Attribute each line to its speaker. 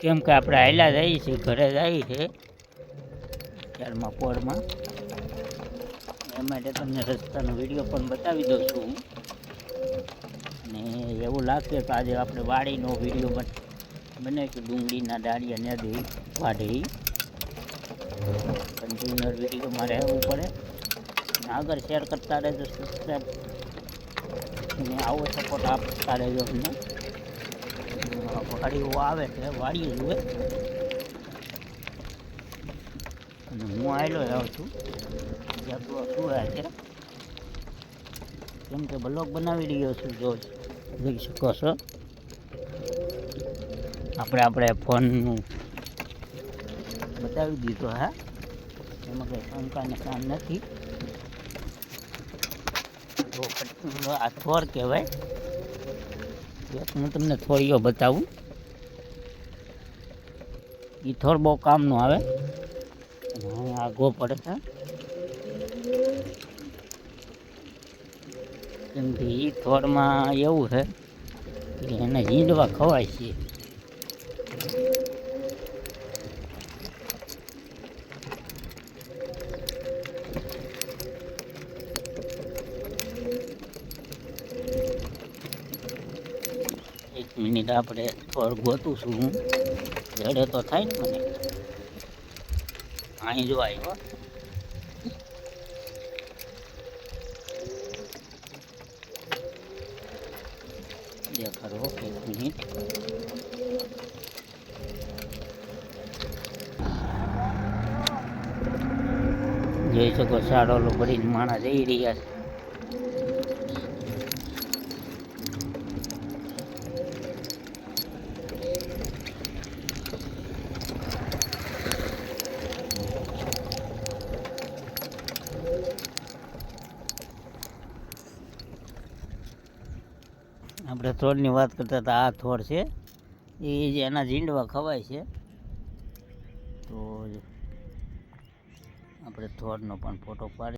Speaker 1: કેમ કે આપણે આયલા જઈએ છીએ, ઘરે જઈએ છીએ ત્યારમાં પોળમાં એ માટે તમને રસ્તાનો વીડિયો પણ બતાવી દઉં છું અને એવું લાગશે કે આજે આપણે વાડીનો વીડિયો બન, બને કે ડુંગળીના ડાળિયા ને દઈ વાઢી. કન્ટિન્યુઅર વીડિયો મારે આવવું પડે આગળ શેર કરતા રહેજો સબસ્ક્રાઈબ આવો સપોર્ટ આપતા રહેજો અમને. વાડીઓ આવે છે, વાડીઓ જુએ. અને હું આવેલો જાઉં છું. તો શું છે. કેમ કે બ્લોગ બનાવી રહ્યો છું જો જોઈ શકો છો. આપણે આપણે ફોનનું બતાવી દીધો, હા. એમાં કંઈ શંકાને કામ નથી. આ થોર કહેવાય. હું તમને થોડીઓ બતાવું. એ થોડ બહુ કામનું આવે. આગો પડે છે. કેમ કે એ થોડમાં એવું છે કે એને હીંડવા ખવાય છે એક મિનિટ આપણે થોડું ગોતું છું હું. જડે તો થાય ને મને. અહીં જો આવ્યો દેખાડો એક મિનિટ. જોઈ શકો સાડો ભરીને માણસ જઈ રહ્યા છે. આપણે થોડની વાત કરતા હતા, આ થોડ છે. એ જે એના ઝીંડવા ખવાય છે. તો આપણે થોડનો પણ ફોટો પાડી